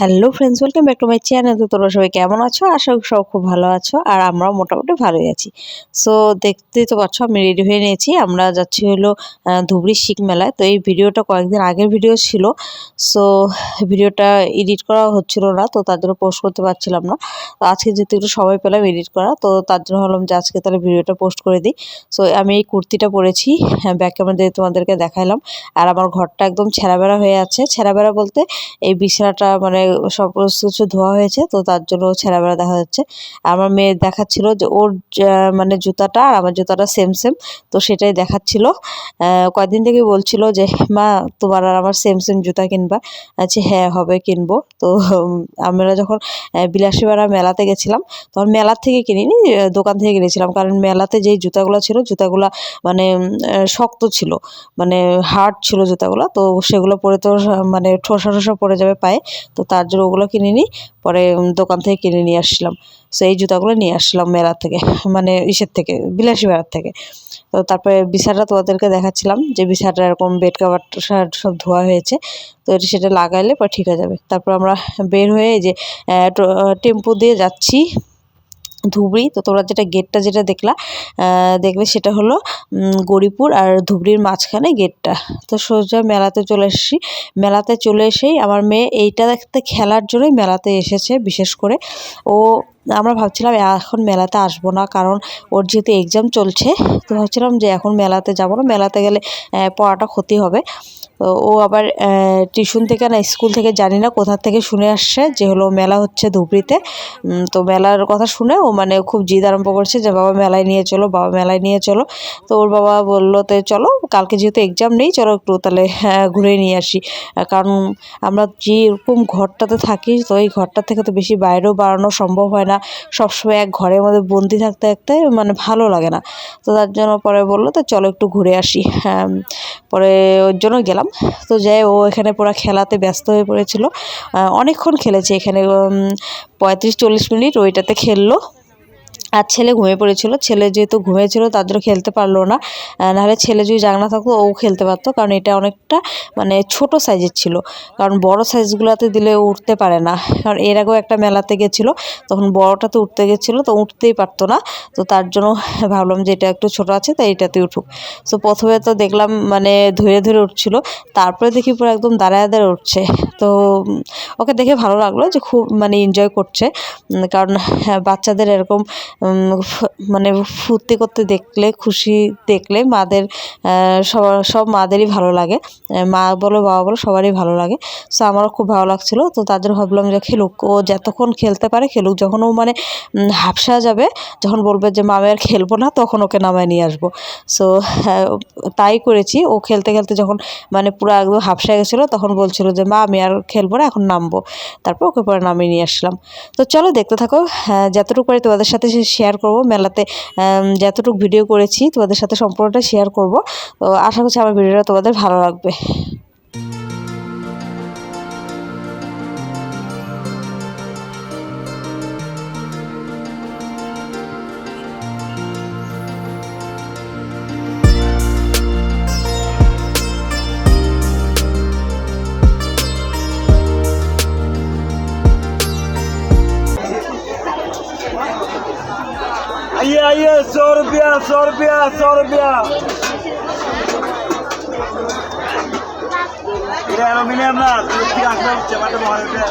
Hello friends welcome back to my channel তো তোমরা সবাই কেমন আছো? আশা করি সব খুব ভালো আছো আর আমরাও মোটামুটি ভালোই আছি। সো দেখতেই তো পাচ্ছ, আমি রেডি হয়ে নিয়েছি। আমরা যাচ্ছি হলো ধুবড়ি শিখ মেলায়। তো এই ভিডিওটা কয়েকদিন আগের ভিডিও ছিল। সো ভিডিওটা এডিট করা হচ্ছিল না, তো তার জন্য পোস্ট করতে পারছিলাম না। তো আজকে যেহেতু একটু সময় পেলাম এডিট করা, তো তার জন্য হলাম যে আজকে তাহলে ভিডিওটা পোস্ট করে দিই। সো আমি এই কুর্তিটা পরেছি ব্যাক ক্যামেরা দিয়ে তোমাদেরকে দেখাইলাম। আর আমার ঘরটা একদম ছেঁড়াবেড়া হয়ে আছে। ছেঁড়াবেড়া বলতে এই বিছানাটা মানে সমস্ত কিছু ধোয়া হয়েছে তো তার জন্য ছেঁড়াবেড়া দেখা যাচ্ছে আমার মেয়ে দেখাচ্ছিল যে ওর মানে জুতাটা আর আমার জুতাটা সেম সেম তো সেটাই দেখাচ্ছিল। কয়েকদিন থেকে বলছিল যে মা তোমার আর আমার সেম সেম জুতা কিনবা। আচ্ছা হ্যাঁ হবে কিনবো। তো আমরা যখন আহ, বিলাসীপাড়া মেলাতে গেছিলাম তখন মেলার থেকে কিনিনি দোকান থেকে কিনেছিলাম। কারণ মেলাতে যেই জুতাগুলো ছিল জুতাগুলো মানে শক্ত ছিল মানে হার্ড ছিল জুতাগুলো তো সেগুলো পরে তো মানে ঠোসা ঠোসা পড়ে যাবে পায়ে তো তার জন্য ওগুলো কিনে নিই, পরে দোকান থেকে কিনে নিয়ে আসলাম সো এই জুতাগুলো নিয়ে আসলাম মেলা থেকে মানে ইসের থেকে, বিলাসী মেলার থেকে। তো তারপরে বিছাটা তোমাদেরকে দেখাচ্ছিলাম যে বিছানাটা এরকম বেড কাভার সব ধোয়া হয়েছে। তো এটা সেটা লাগাইলে পরে ঠিক হয়ে যাবে। তারপর আমরা বের হয়ে যে টেম্পো দিয়ে যাচ্ছি। ধুবড়ি। তো তোমরা যেটা গেটটা যেটা দেখলা দেখবে সেটা হলো গৌরীপুর আর ধুবড়ির মাঝখানে গেটটা তো সোজা মেলাতে চলে এসেছি। মেলাতে চলে এসেই আমার মেয়ে এইটা দেখতে খেলার জন্যই মেলাতে এসেছে, বিশেষ করে। ও, আমরা ভাবছিলাম এখন মেলাতে আসব না, কারণ ওর যেহেতু এক্সাম চলছে, তো ভাবছিলাম যে এখন মেলাতে যাব না। মেলাতে গেলে পড়াটা ক্ষতি হবে। ও আবার টিউশন থেকে না স্কুল থেকে জানি না কোথা থেকে শুনে আসছে যে হলো মেলা হচ্ছে ধুবড়িতে তো মেলার কথা শুনে ও মানে খুব জিদ আরম্ভ করছে যে বাবা মেলায় নিয়ে চলো বাবা মেলায় নিয়ে চলো। তো ওর বাবা বলল তো চলো কালকে যেহেতু এক্সাম নেই চলো একটু তাহলে হ্যাঁ, ঘুরে নিয়ে আসি। কারণ আমরা যেরকম ঘরটাতে থাকি তো এই ঘরটা থেকে তো বেশি বাইরেও বাড়ানো সম্ভব হয় না। সবসময় এক ঘরের মধ্যে বন্দি থাকতে থাকতে মানে ভালো লাগে না। তো তার জন্য পরে বলল তো চলো একটু ঘুরে আসি। হ্যাঁ পরে ওর জন্য গেলাম। তো যাই ও এখানে পুরো খেলাতে ব্যস্ত হয়ে পড়েছিল। অনেকক্ষণ খেলেছে এখানে পঁয়ত্রিশ চল্লিশ মিনিট ওইটাতে খেললো। আর ছেলে ঘুমিয়ে পড়েছিল। ছেলে যেহেতু ঘুমিয়েছিল জন্য খেলতে পারল না। নাহলে ছেলে যদি জাগনা থাকতো ও খেলতে পারতো। কারণ এটা অনেকটা মানে ছোট সাইজের ছিল। কারণ বড় সাইজগুলোতে দিলে উঠতে পারে না। কারণ এর আগেও একটা মেলাতে গেছিল। তখন বড়টাতে উঠতে গেছিল তো উঠতেই পারতো না। তো তার জন্য ভাবলাম যে এটা একটু ছোট আছে তাই এটাতে উঠুক। তো প্রথমে তো দেখলাম মানে ধরে ধরে উঠছিল। তারপরে দেখি পুরো একদম দাঁড়ায় দাঁড়ায় উঠছে। তো ওকে দেখে ভালো লাগল যে খুব মানে এনজয় করছে। কারণ হ্যাঁ, বাচ্চাদের এরকম মানে ফুর্তি করতে দেখলে খুশি দেখলে মাদের সবার সব মাদেরই ভালো লাগে। মা বলো বাবা বলো সবারই ভালো লাগে। সো আমারও খুব ভালো লাগছিল। তো জন্য ভাবলাম যে খেলুক। ও যতক্ষণ খেলতে পারে খেলুক। যখন ও মানে হাফসা যাবে যখন বলবে যে মা আমি আর খেলব না তখন ওকে নামায় নিয়ে আসব। সো তাই করেছি। ও খেলতে খেলতে যখন মানে পুরো একদম হাফসা গেছিল তখন বলছিল যে মা আমি আর খেলব না এখন নামবো। তারপর ওকে পরে নামিয়ে নিয়ে আসলাম। তো চলো দেখতে থাকো। হ্যাঁ, যতটুকু পারি তোমাদের সাথে শেয়ার করব। মেলাতে যতটুকু ভিডিও করেছি তোমাদের সাথে সম্পূর্ণটা শেয়ার করব। তো আশা করছি আমার ভিডিওটা তোমাদের ভালো লাগবে। રૂપિયા સો રૂપિયા સો રૂપિયા না ঠিক আসলে হচ্ছে, মাঠে মহারাজটা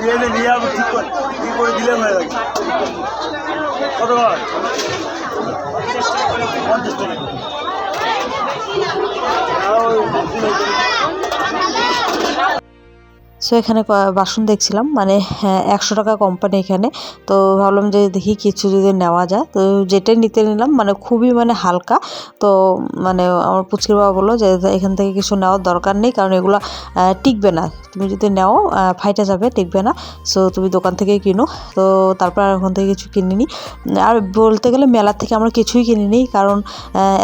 দিয়ে নিয়ে আমি ঠিক করে। ঠিক করে দিলে হয়ে কত পঞ্চাশ টাকা। সো এখানে বাসন দেখছিলাম মানে হ্যাঁ, একশো টাকা কোম্পানি এখানে। তো ভাবলাম যে দেখি কিছু যদি নেওয়া যায়। তো যেটাই নিতে নিলাম মানে খুবই মানে হালকা। তো মানে আমার পুচকির বাবা বলল যে এখান থেকে কিছু নেওয়ার দরকার নেই কারণ এগুলো টিকবে না। তুমি যদি নেও ফাইটে যাবে টিকবে না। সো তুমি দোকান থেকেই কিনো। তো তারপর আর ওখান থেকে কিছু কিনিনি। আর বলতে গেলে মেলা থেকে আমরা কিছুই কিনিনি কারণ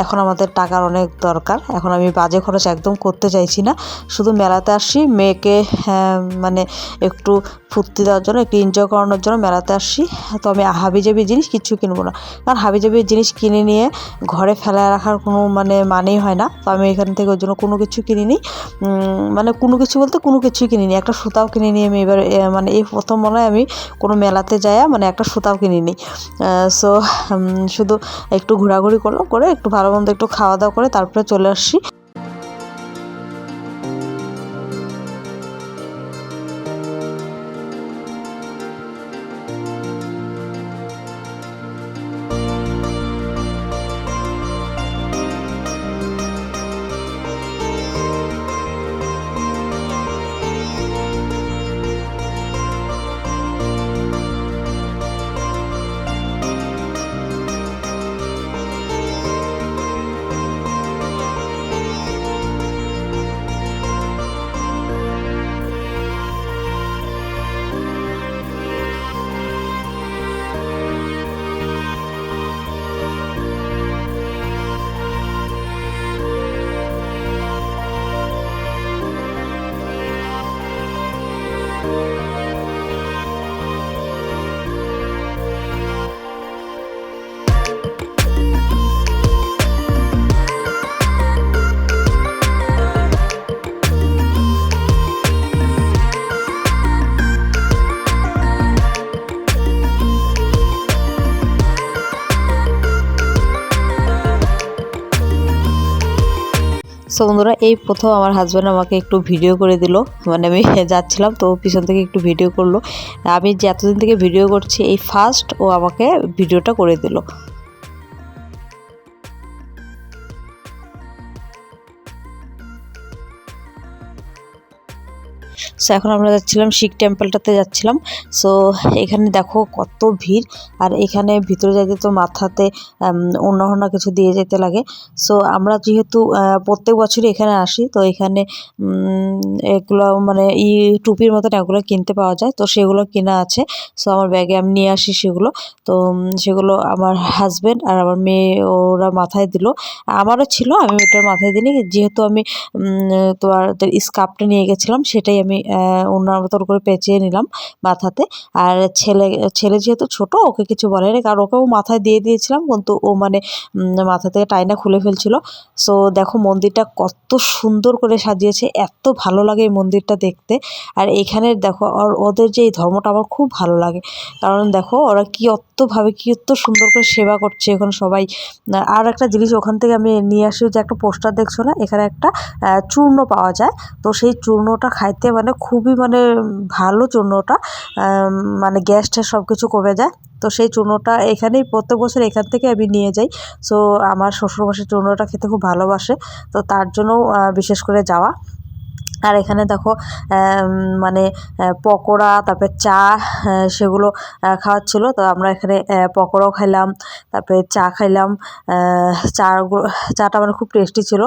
এখন আমাদের টাকার অনেক দরকার। এখন আমি বাজে খরচ একদম করতে চাইছি না। শুধু মেলাতে আসি মেয়েকে আহ, মানে একটু ফুর্তি দেওয়ার জন্য, একটু এনজয় করানোর জন্য মেলাতে আসছি তো আমি হাবিজাবি জিনিস কিচ্ছু কিনবো না। কারণ হাবিজাবি জিনিস কিনে নিয়ে ঘরে ফেলায় রাখার কোনো মানে মানেই হয় না। তো আমি এখান থেকে ওই জন্য কোনো কিছু কিনিনি। মানে কোনো কিছু বলতে কোনো কিছুই কিনিনি। একটা সুতাও কিনে নিয়ে আমি এবার মানে এই প্রথম মনে হয় আমি কোনো মেলাতে যাই মানে একটা সুতাও কিনিনি। সো শুধু একটু ঘোরাঘুরি করলাম, করে একটু ভালো মন্দ একটু খাওয়া দাওয়া করে তারপরে চলে আসছি। সো বন্ধুরা, এই প্রথম আমার হাজব্যান্ড আমাকে একটু ভিডিও করে দিল। মানে আমি যাচ্ছিলাম, তো পিছন থেকে একটু ভিডিও করল। আমি যে এতদিন থেকে ভিডিও করছি, এই ফার্স্ট ও আমাকে ভিডিওটা করে দিল। সো এখন আমরা যাচ্ছিলাম শিখ টেম্পলটাতে যাচ্ছিলাম। সো এখানে দেখো কত ভিড়। আর এখানে ভিতরে যাইতে তো মাথাতে অন্য অন্য কিছু দিয়ে যেতে লাগে। সো আমরা যেহেতু প্রত্যেক বছরই এখানে আসি, তো এখানে এগুলো মানে ই টুপির মতন এগুলো কিনতে পাওয়া যায়। তো সেগুলো কেনা আছে। সো আমার ব্যাগে আমি নিয়ে আসি সেগুলো। তো সেগুলো আমার হাজব্যান্ড আর আমার মেয়ে ওরা মাথায় দিল। আমারও ছিল, আমি ওটার মাথায় দিইনি। যেহেতু আমি তোমার স্কার্ফটা নিয়ে গেছিলাম, সেটাই আমি ওনার মতন করে পেঁচিয়ে নিলাম মাথাতে। আর ছেলে ছেলে যেহেতু ছোট, ওকে কিছু বলেনি, কারণ ওকেও মাথায় দিয়ে দিয়েছিলাম, কিন্তু ও মানে মাথা থেকে টাইনা খুলে ফেলছিল। সো দেখো মন্দিরটা কত সুন্দর করে সাজিয়েছে, এত ভালো লাগে এই মন্দিরটা দেখতে। আর এখানে দেখো, আর ওদের যে এই ধর্মটা আমার খুব ভালো লাগে। কারণ দেখো, ওরা কি অতভাবে কি অত সুন্দর করে সেবা করছে এখন সবাই। আর একটা জিনিস, ওখান থেকে আমি নিয়ে আসি, যে একটা পোস্টার দেখছ না? এখানে একটা চূর্ণ পাওয়া যায়। তো সেই চূর্ণটা খাইতে মানে খুবই মানে ভালো চূর্ণটা মানে গ্যাস ট্যাস সব কিছু কমে যায়। তো সেই চূর্ণটা এখানেই প্রত্যেক বছর এখান থেকে আমি নিয়ে যাই। সো আমার শ্বশুরমশাই চূর্ণটা খেতে খুব ভালোবাসে। তো তার জন্যও বিশেষ করে যাওয়া। আর এখানে দেখো মানে পকোড়া, তারপরে চা সেগুলো খাওয়াচ্ছিলো। তো আমরা এখানে পকোড়াও খাইলাম, তারপরে চা খাইলাম। চাগুলো চাটা মানে খুব টেস্টি ছিল।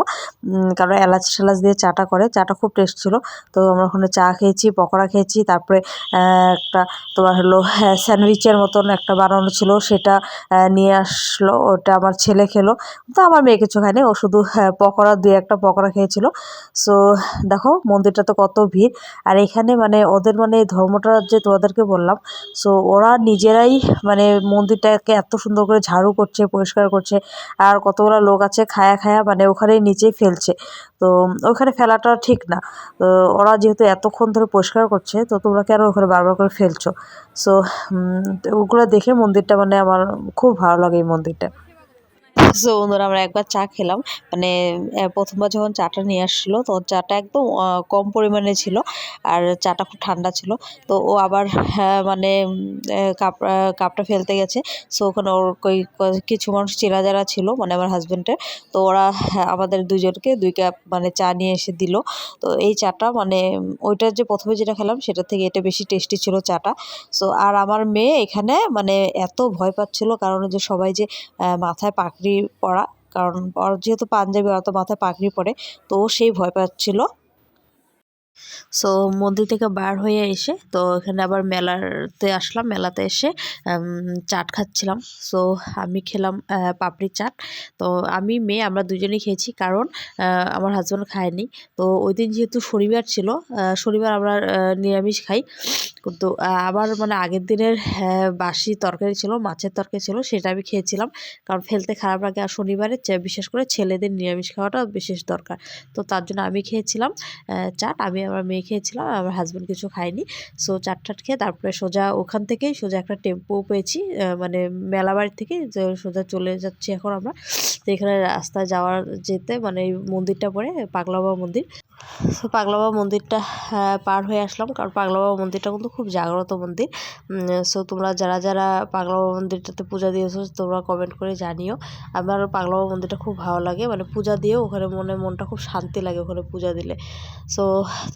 কারণ এলাচ টেলাচ দিয়ে চাটা করে, চাটা খুব টেস্ট ছিল। তো আমরা ওখানে চা খেয়েছি, পকোড়া খেয়েছি, তারপরে একটা তোমার হলো স্যান্ডউইচের মতন একটা বানানো ছিল, সেটা নিয়ে আসলো। ওটা আমার ছেলে খেলো। তো আমার মেয়ে কিছু খায়নি, ও শুধু পকোড়া, দুই একটা পকোড়া খেয়েছিল। সো, দেখো মন্দিরটা তো কত ভিড়। আর এখানে মানে ওদের মানে ধর্মটা যে তোমাদেরকে বললাম সো ওরা নিজেরাই মানে মন্দিরটাকে এত সুন্দর করে ঝাড়ু করছে, পরিষ্কার করছে, আর কতগুলো লোক আছে খায়া খায়া মানে ওখানে নিচেই ফেলছে। তো ওখানে ফেলাটা ঠিক না। তো ওরা যেহেতু এতক্ষণ ধরে পরিষ্কার করছে, তো তোমরা কেন ওখানে বারবার করে ফেলছো? সো ওগুলো দেখে মন্দিরটা মানে আমার খুব ভালো লাগে এই মন্দিরটা। সো বন্ধুরা আমরা একবার চা খেলাম। মানে প্রথমবার যখন চাটা নিয়ে আসছিল তো চাটা একদম কম পরিমাণে ছিল আর চাটা খুব ঠান্ডা ছিল। তো ও আবার মানে কাপ কাপটা ফেলতে গেছে। সো ওখানে ওর কিছু মানুষ চেনা যারা ছিল মানে আমার হাজব্যান্ডের তো ওরা আমাদের দুজনকে দুই কাপ মানে চা নিয়ে এসে দিল। তো এই চাটা মানে ওইটার যে প্রথমে যেটা খেলাম, সেটা থেকে এটা বেশি টেস্টি ছিল চাটা। সো আর আমার মেয়ে এখানে মানে এত ভয় পাচ্ছিল কারণ যে সবাই যে মাথায় মাথায় পরা কারণ যেহেতু পাঞ্জাবি অত মাথায় পাগড়ি পরে তো সেই ভয় পাচ্ছিল। সো মন্দির থেকে বার হয়ে এসে তো এখানে আবার মেলাতে আসলাম। মেলাতে এসে চাট খাচ্ছিলাম। সো আমি খেলাম পাপড়ি চাট। তো আমি মেয়ে আমরা দুজনেই খেয়েছি। কারণ আমার হাজব্যান্ড খায়নি। তো ওই দিন যেহেতু শনিবার ছিল শনিবার আমরা নিরামিষ খাই। কিন্তু আবার মানে আগের দিনের আহ, বাসি তরকারি ছিল মাছের তরকারি ছিল সেটা আমি খেয়েছিলাম। কারণ ফেলতে খারাপ লাগে। আর শনিবারে বিশেষ করে ছেলেদের নিরামিষ খাওয়াটা বিশেষ দরকার। তো তার জন্য আমি খেয়েছিলাম চাট। আমি আমার মেয়ে খেয়েছিলাম আমার হাজব্যান্ড কিছু খায়নি। সো চাট টাট খেয়ে তারপরে সোজা ওখান থেকেই সোজা একটা টেম্পো পেয়েছি মানে মেলাবাড়ি থেকে সোজা চলে যাচ্ছি এখন আমরা। তো এখানে রাস্তায় যাওয়ার যেতে মানে এই মন্দিরটা পরে, পাগলা বাবা মন্দির। তো পাগলা বাবা মন্দিরটা পার হয়ে আসলাম কারণ পাগলা বাবা মন্দিরটা কিন্তু খুব জাগ্রত মন্দির। সো তোমরা যারা যারা পাগলা বাবা মন্দিরটাতে পূজা দিয়েছ, তোমরা কমেন্ট করে জানিও। আমার পাগলা বাবা মন্দিরটা খুব ভালো লাগে মানে পূজা দিয়েও ওখানে মনে, মনটা খুব শান্তি লাগে ওখানে পূজা দিলে। সো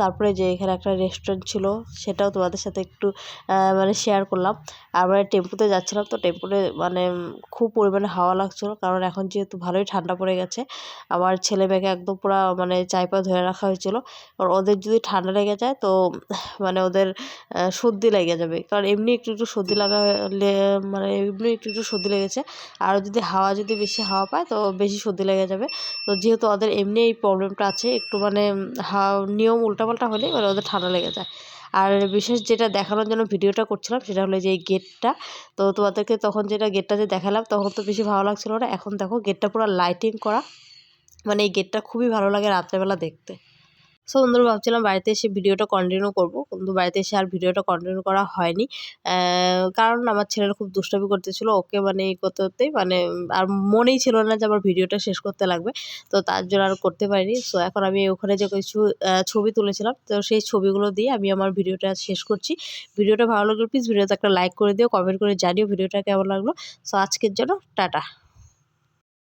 তারপরে যে এখানে একটা রেস্টুরেন্ট ছিল, সেটাও তোমাদের সাথে একটু মানে শেয়ার করলাম। আমরা টেম্পুতে যাচ্ছিলাম, তো টেম্পুতে মানে খুব পরিমাণে হাওয়া লাগছিল। কারণ এখন যেহেতু ভালোই ঠান্ডা পড়ে গেছে, আমার ছেলে মেয়েকে একদম পুরো মানে চাইপা ধরে রাখা হয়েছিল। কারণ ওদের যদি ঠান্ডা লেগে যায়, তো মানে ওদের সর্দি লেগে যাবে। কারণ এমনি একটু একটু সর্দি লাগা মানে এমনি একটু একটু সর্দি লেগেছে। আর যদি হাওয়া, যদি বেশি হাওয়া পায়, তো বেশি সর্দি লেগে যাবে। তো যেহেতু ওদের এমনি এই প্রবলেমটা আছে, একটু মানে হাওয়া, নিয়ম উল্টাপাল্টা হলে মানে ওদের ঠান্ডা লেগে যায়। আর বিশেষ যেটা দেখানোর জন্য ভিডিওটা করছিলাম সেটা হলো যে এই গেটটা, তো তোমাদেরকে তখন যেটা গেটটা যে দেখালাম তখন তো বেশি ভালো লাগছিল না। এখন দেখো গেটটা পুরো লাইটিং করা মানে এই গেটটা খুবই ভালো লাগে রাত্রেবেলা দেখতে। সো বন্ধুরা ভাবছিলাম বাড়িতে এসে ভিডিওটা কন্টিনিউ করব, কিন্তু বাড়িতে এসে আর ভিডিওটা কন্টিনিউ করা হয়নি। কারণ আমার ছেলেরা খুব দুষ্টামি করতেছিল, ওকে মানে করতে করতেই মানে আর মনেই ছিল না যে আমার ভিডিওটা শেষ করতে লাগবে। তো তার জন্য আর করতে পারিনি। সো এখন আমি ওখানে যে কিছু ছবি তুলেছিলাম, তো সেই ছবিগুলো দিয়ে আমি আমার ভিডিওটা শেষ করছি। ভিডিওটা ভালো লাগলে প্লিজ ভিডিওতে একটা লাইক করে দিও কমেন্ট করে জানিও ভিডিওটা কেমন লাগল। সো আজকের জন্য টাটা।